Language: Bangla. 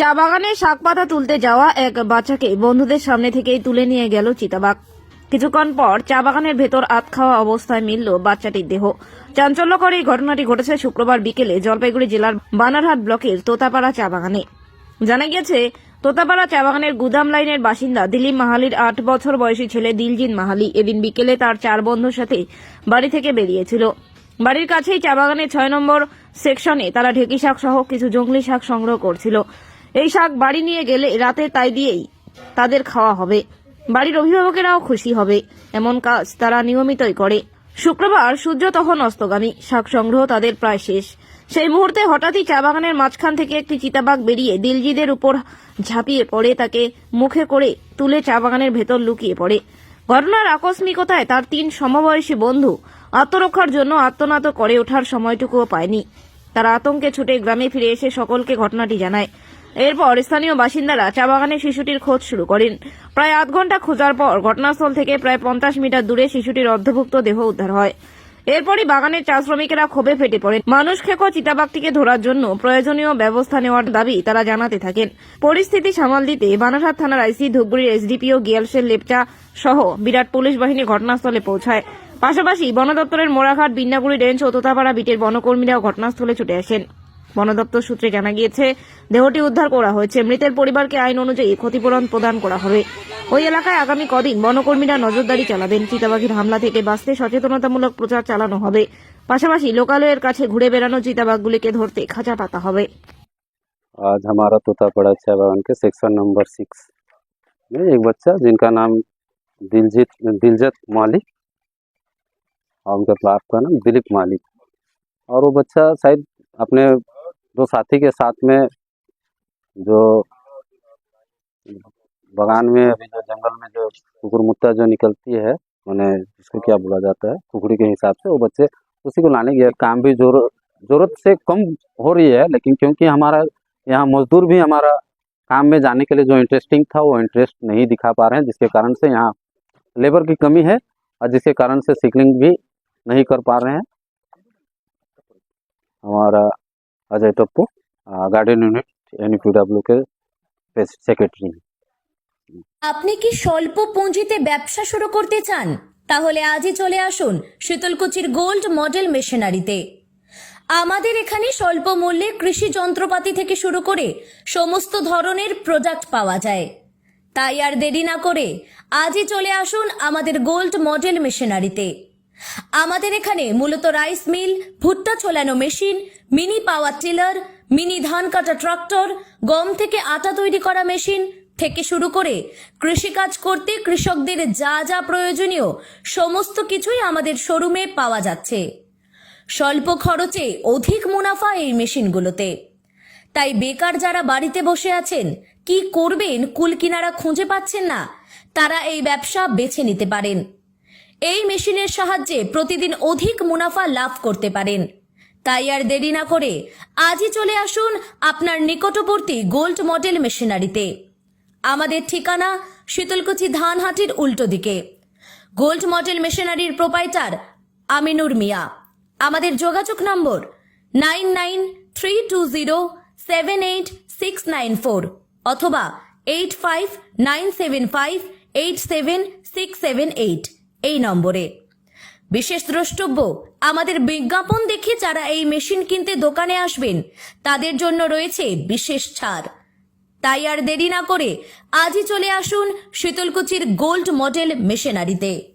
চা বাগানে শাক পাতা তুলতে যাওয়া এক বাচ্চাকে বন্ধুদের সামনে থেকেই তুলে নিয়ে গেল চিতাবাঘ। কিছুক্ষণ পর চা বাগানের ভেতর আত খাওয়া অবস্থায় মিলল বাচ্চাটির দেহ। চাঞ্চল্যকর এই ঘটনাটি ঘটেছে শুক্রবার বিকেলে জলপাইগুড়ি জেলার বানারহাট ব্লকের তোতাপাড়া চা বাগানে জানা গেছে তোতাপাড়া চা বাগানের গুদাম লাইনের বাসিন্দা দিলীপ মাহালির আট বছর বয়সী ছেলে দিলজিৎ মাহালি এদিন বিকেলে তার চার বন্ধুর সাথে বাড়ি থেকে বেরিয়েছিল। বাড়ির কাছেই চা বাগানের ছয় নম্বর সেকশনে তারা ঢেকি শাক সহ কিছু জঙ্গলি শাক সংগ্রহ করছিল। এই শাক বাড়ি নিয়ে গেলে রাতে তাই দিয়েই তাদের খাওয়া হবে। বাড়ির অভিভাবকেরাও খুশি হবে, এমন কাজ তারা নিয়মিতই করে। শুক্রবার সূর্য তখন অস্তগামী, শাক সংগ্রহ তাদের প্রায় শেষ। সেই মুহূর্তে হঠাৎই চা বাগানের মাঝখান থেকে একটি চিতাবাঘ বেরিয়ে দিলজিদের উপর ঝাঁপিয়ে পড়ে, তাকে মুখে করে তুলে চা বাগানের ভেতর লুকিয়ে পড়ে। ঘটনার আকস্মিকতায় তার তিন সমবয়সী বন্ধু আত্মরক্ষার জন্য আত্মনাত করে ওঠার সময়টুকুও পায়নি। তারা আতঙ্কে ছুটে গ্রামে ফিরে এসে সকলকে ঘটনাটি জানায়। এরপর স্থানীয় বাসিন্দারা চা বাগানে শিশুটির খোঁজ শুরু করেন। প্রায় আধ ঘণ্টা খোঁজার পর ঘটনাস্থল থেকে প্রায় পঞ্চাশ মিটার দূরে শিশুটির অর্ধভুক্ত দেহ উদ্ধার হয়। এরপরই বাগানের চা শ্রমিকেরা ক্ষোভে ফেটে পড়েন। মানুষ খেকো চিতাবাঘটিকে ধরার জন্য প্রয়োজনীয় ব্যবস্থা নেওয়ার দাবি তারা জানাতে থাকেন। পরিস্থিতি সামাল দিতে বানারহাট থানার আইসি ধূপগুড়ির এসডিপিও গিয়ালসের লেপচা সহ বিরাট পুলিশ বাহিনী ঘটনাস্থলে পৌঁছায়। পাশাপাশি বন দপ্তরের মোড়াঘাট বিন্নাগুড়ি রেঞ্জ ও তোতাপাড়া বিটের বনকর্মীরাও ঘটনাস্থলে ছুটে আসেন। বন দপ্তর সূত্রে জানা গিয়েছে দেহটি উদ্ধার করা হয়েছে মৃতের পরিবারকে আইন অনুযায়ী ক্ষতিপূরণ প্রদান করা হবে ওই এলাকায় আগামী কদিন বনকর্মীরা নজরদারি চালাবেন চিতাবাঘের হামলা থেকে বাঁচতে সচেতনতামূলক প্রচার চালানো হবে পাশাপাশি লোকালয়ের কাছে ঘুরে বেড়ানো চিতাবাঘগুলিকে ধরতে খাঁচা পাতা হবে आज हमारा तोतापड़ा चाय बागान के सेक्शन नंबर सिक्स में एक बच्चा जिनका नाम दिलजीत दिलजत मालिक और उनके बाप का नाम दिलीप मालिक और वो बच्चा शायद अपने दो साथी के साथ में जो बागान में, अभी जो जंगल में जो कुकुर मुत्ता जो निकलती है, उन्हें जिसको क्या बोला जाता है कुकड़ी के हिसाब से वो बच्चे उसी को लाने गए काम भी ज़ोर, ज़रूरत से कम हो रही है, लेकिन क्योंकि हमारा यहाँ मजदूर भी हमारा काम में जाने के लिए जो इंटरेस्टिंग था, वो इंटरेस्ट नहीं दिखा पा रहे हैं, जिसके कारण से यहाँ लेबर की कमी है, और जिसके कारण से सिकलिंग भी नहीं कर पा रहे हैं। हमारा অজয় টপ্পু গার্ডেন ইউনিট এনপিডাব্লিউকে সেক্রেটারি আপনি কি স্বল্প পুঁজিতে ব্যবসা শুরু করতে চান? তাহলে আজই চলে আসুন শীতলকুচির গোল্ড মডেল মেশিনারিতে আমাদের এখানে স্বল্প মূল্যে কৃষি যন্ত্রপাতি থেকে শুরু করে সমস্ত ধরনের প্রোডাক্ট পাওয়া যায়। তাই আর দেরি না করে আজই চলে আসুন আমাদের গোল্ড মডেল মেশিনারিতে আমাদের এখানে মূলত রাইস মিল, ভুট্টা ছোলানো machine, mini power tiller, mini ধান কাটা ট্রাক্টর, গম থেকে আটা তৈরি করা মেশিন থেকে শুরু করে কৃষিকাজ করতে কৃষকদের যা যা প্রয়োজনীয় সমস্ত কিছুই আমাদের শোরুমে পাওয়া যাচ্ছে। স্বল্প খরচে অধিক মুনাফা এই মেশিনগুলোতে। তাই বেকার যারা বাড়িতে বসে আছেন, কি করবেন, কুল কিনারা খুঁজে পাচ্ছেন না, তারা এই ব্যবসা বেছে নিতে পারেন। এই মেশিনের সাহায্যে প্রতিদিন অধিক মুনাফা লাভ করতে পারেন। তাই আর দেরি না করে আজই চলে আসুন আপনার নিকটবর্তী গোল্ড মডেল মেশিনারিতে। আমাদের ঠিকানা শীতলকুচি ধানহাটির উল্টো দিকে। গোল্ড মডেল মেশিনারির প্রোপাইটার আমিনুর মিয়া। আমাদের যোগাযোগ number nine nine three two zero seven eight six nine four অথবা eight five nine seven five eight seven six seven eight. এই নম্বরে। বিশেষ দ্রষ্টব্য, আমাদের বিজ্ঞাপন দেখে যারা এই মেশিন কিনতে দোকানে আসবেন, তাদের জন্য রয়েছে বিশেষ ছাড়। তাই আর দেরি না করে আজই চলে আসুন শীতলকুচির গোল্ড মডেল মেশিনারিতে।